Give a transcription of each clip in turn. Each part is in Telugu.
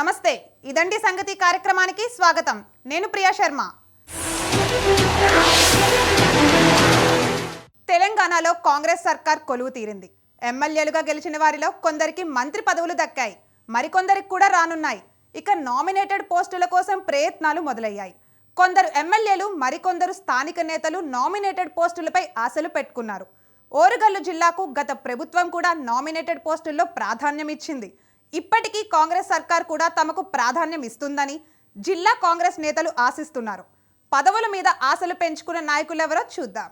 నమస్తే. ఇదండి సంగతి కార్యక్రమానికి స్వాగతం. నేను ప్రియా శర్మ. తెలంగాణలో కాంగ్రెస్ సర్కార్ కొలువు తీరింది. ఎమ్మెల్యేలుగా గెలిచిన వారిలో కొందరికి మంత్రి పదవులు దక్కాయి. మరికొందరికి కూడా రానున్నాయి. ఇక నామినేటెడ్ పోస్టుల కోసం ప్రయత్నాలు మొదలయ్యాయి. కొందరు ఎమ్మెల్యేలు మరికొందరు స్థానిక నేతలు నామినేటెడ్ పోస్టులపై ఆశలు పెట్టుకున్నారు. ఓరుగల్లు జిల్లాకు గత ప్రభుత్వం కూడా నామినేటెడ్ పోస్టుల్లో ప్రాధాన్యం ఇచ్చింది ఇప్పటికీ కాంగ్రెస్ సర్కార్ కూడా తమకు ప్రాధాన్యం ఇస్తుందని జిల్లా కాంగ్రెస్ నేతలు ఆశిస్తున్నారు. పదవుల మీద ఆశలు పెంచుకున్న నాయకులెవరో చూద్దాం.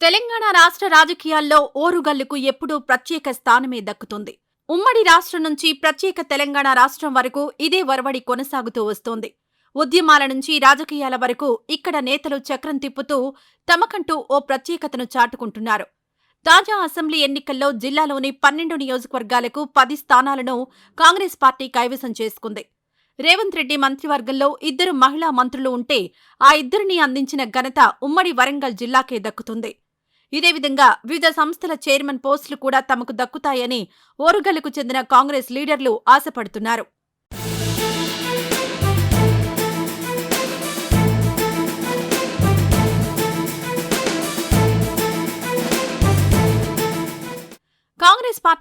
తెలంగాణ రాష్ట్ర రాజకీయాల్లో ఓరుగల్లుకు ఎప్పుడూ ప్రత్యేక స్థానమే దక్కుతుంది. ఉమ్మడి రాష్ట్రం నుంచి ప్రత్యేక తెలంగాణ రాష్ట్రం వరకు ఇదే వరవడి కొనసాగుతూ వస్తోంది. ఉద్యమాల నుంచి రాజకీయాల వరకు ఇక్కడ నేతలు చక్రం తిప్పుతూ తమకంటూ ఓ ప్రత్యేకతను చాటుకుంటున్నారు. తాజా అసెంబ్లీ ఎన్నికల్లో జిల్లాలోని పన్నెండు నియోజకవర్గాలకు పది స్థానాలను కాంగ్రెస్ పార్టీ కైవసం చేసుకుంది. రేవంత్ రెడ్డి మంత్రివర్గంలో ఇద్దరు మహిళా మంత్రులు ఉంటే ఆ ఇద్దరిని అందించిన ఘనత ఉమ్మడి వరంగల్ జిల్లాకే దక్కుతుంది. ఇదే విధంగా వివిధ సంస్థల చైర్మన్ పోస్టులు కూడా తమకు దక్కుతాయని ఓరుగల్లుకు చెందిన కాంగ్రెస్ లీడర్లు ఆశపడుతున్నారు.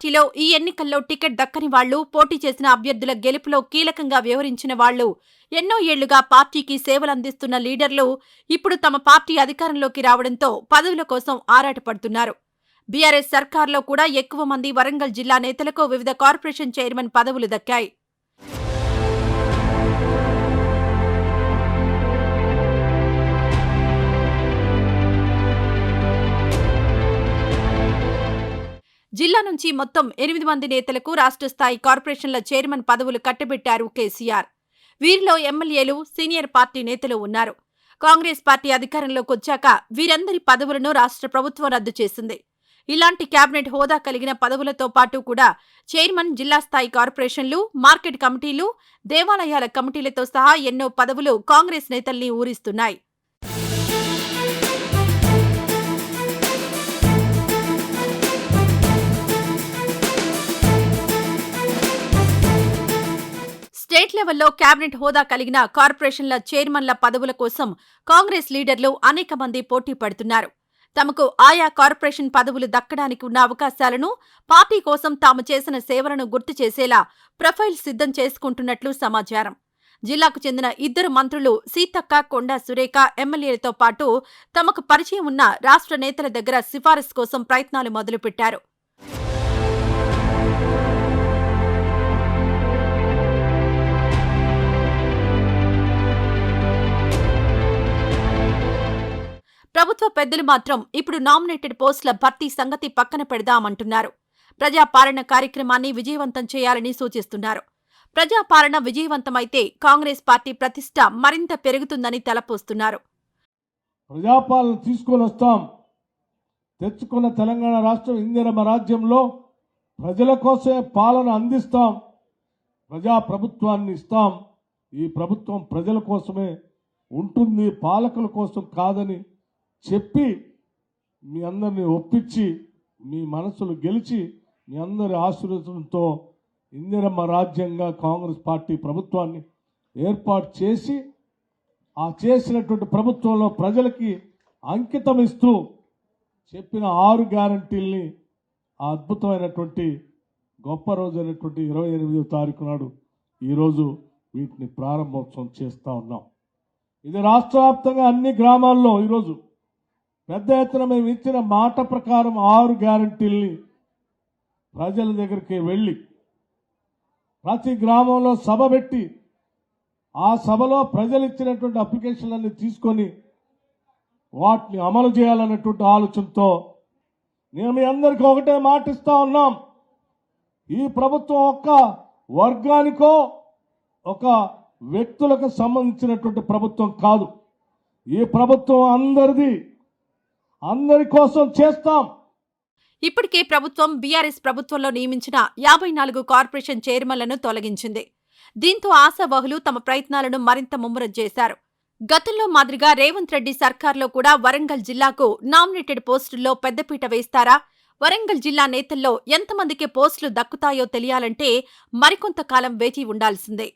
పార్టీలో ఈ ఎన్నికల్లో టికెట్ దక్కని వాళ్ళు పోటీ చేసిన అభ్యర్థుల గెలుపులో కీలకంగా వ్యవహరించిన వాళ్ళు ఎన్నో ఏళ్ళుగా పార్టీకి సేవలందిస్తున్న లీడర్లు ఇప్పుడు తమ పార్టీ అధికారంలోకి రావడంతో పదవుల కోసం ఆరాటపడుతున్నారు. బీఆర్ఎస్ సర్కార్లో కూడా ఎక్కువ మంది వరంగల్ జిల్లా నేతలకు వివిధ కార్పొరేషన్ చైర్మన్ పదవులు దక్కాయి. జిల్లా నుంచి మొత్తం ఎనిమిది మంది నేతలకు రాష్ట్ర స్థాయి కార్పొరేషన్ల చైర్మన్ పదవులు కట్టబెట్టారు కేసీఆర్. వీరిలో ఎమ్మెల్యేలు సీనియర్ పార్టీ నేతలు ఉన్నారు. కాంగ్రెస్ పార్టీ అధికారంలోకి వచ్చాక వీరందరి పదవులను రాష్ట్ర ప్రభుత్వం రద్దు చేసింది. ఇలాంటి కేబినెట్ హోదా కలిగిన పదవులతో పాటు కూడా చైర్మన్ జిల్లా స్థాయి కార్పొరేషన్లు మార్కెట్ కమిటీలు దేవాలయాల కమిటీలతో సహా ఎన్నో పదవులు కాంగ్రెస్ నేతల్ని ఊరిస్తున్నాయి. లెవెల్లో కేబినెట్ హోదా కలిగిన కార్పొరేషన్ల చైర్మన్ల పదవుల కోసం కాంగ్రెస్ లీడర్లు అనేక మంది పోటీ పడుతున్నారు. తమకు ఆయా కార్పొరేషన్ పదవులు దక్కడానికి ఉన్న అవకాశాలను పార్టీ కోసం తాము చేసిన సేవలను గుర్తు చేసేలా ప్రొఫైల్ సిద్ధం చేసుకుంటున్నట్లు సమాచారం. జిల్లాకు చెందిన ఇద్దరు మంత్రులు సీతక్క కొండా సురేఖ ఎమ్మెల్యేలతో పాటు తమకు పరిచయం ఉన్న రాష్ట్ర నేతల దగ్గర సిఫారసు కోసం ప్రయత్నాలు మొదలుపెట్టారు. ప్రభుత్వ పెద్దలు మాత్రం ఇప్పుడు నామినేటెడ్ పోస్టుల భర్తీ సంగతి పక్కన పెడదామంటున్నారు. ప్రజాపాలన కార్యక్రమాన్ని విజయవంతం చేయాలని సూచిస్తున్నారు. ప్రజాపాలన విజయవంతమైతే కాంగ్రెస్ పార్టీ ప్రతిష్ట మరింత పెరుగుతుందని తలపోస్తున్నారు. ప్రజాపాలన తీసుకొని వస్తాం. తెచ్చుకున్న తెలంగాణ రాష్ట్రం ఇందిరమ రాజ్యంలో ప్రజల కోసమే పాలన అందిస్తాం. ప్రజా ప్రభుత్వాన్ని ఇస్తాం. ఈ ప్రభుత్వం ప్రజల కోసమే ఉంటుంది పాలకుల కోసం కాదని చెప్పి మీ అందరిని ఒప్పించి మీ మనసులు గెలిచి మీ అందరి ఆశీర్వచనంతో ఇందిరమ్మ రాజ్యంగా కాంగ్రెస్ పార్టీ ప్రభుత్వాన్ని ఏర్పాటు చేసి ఆ చేసినటువంటి ప్రభుత్వంలో ప్రజలకి అంకితం ఇస్తూ చెప్పిన ఆరు గ్యారంటీల్ని ఆ అద్భుతమైనటువంటి గొప్ప రోజు అయినటువంటి ఇరవై ఎనిమిదో తారీఖు నాడు ఈరోజు వీటిని ప్రారంభోత్సవం చేస్తూ ఉన్నాం. ఇది రాష్ట్ర అన్ని గ్రామాల్లో ఈరోజు పెద్ద ఎత్తున మేము ఇచ్చిన మాట ప్రకారం ఆరు గ్యారంటీల్ని ప్రజల దగ్గరికి వెళ్ళి ప్రతి గ్రామంలో సభ పెట్టి ఆ సభలో ప్రజలు ఇచ్చినటువంటి అప్లికేషన్లన్నీ తీసుకొని వాటిని అమలు చేయాలన్నటువంటి ఆలోచనతో నేను మీ అందరికీ ఒకటే మాటిస్తా ఉన్నాం. ఈ ప్రభుత్వం ఒక్క వర్గానికో ఒక వ్యక్తులకు సంబంధించినటువంటి ప్రభుత్వం కాదు. ఈ ప్రభుత్వం అందరిది అందరి కోసం చేస్తాం. ఇప్పటికే ప్రభుత్వం బీఆర్ఎస్ ప్రభుత్వంలో నియమించిన యాభై నాలుగు కార్పొరేషన్ చైర్మన్లను తొలగించింది. దీంతో ఆశావహులు తమ ప్రయత్నాలను మరింత ముమ్మరం చేశారు. గతంలో మాదిరిగా రేవంత్ రెడ్డి సర్కార్లో కూడా వరంగల్ జిల్లాకు నామినేటెడ్ పోస్టుల్లో పెద్దపీట వేస్తారా? వరంగల్ జిల్లా నేతల్లో ఎంతమందికి పోస్టులు దక్కుతాయో తెలియాలంటే మరికొంతకాలం వేచి ఉండాల్సిందే.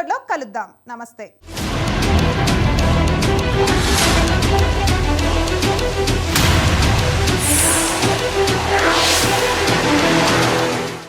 ఎపిసోడ్లో కలుద్దాం. నమస్తే.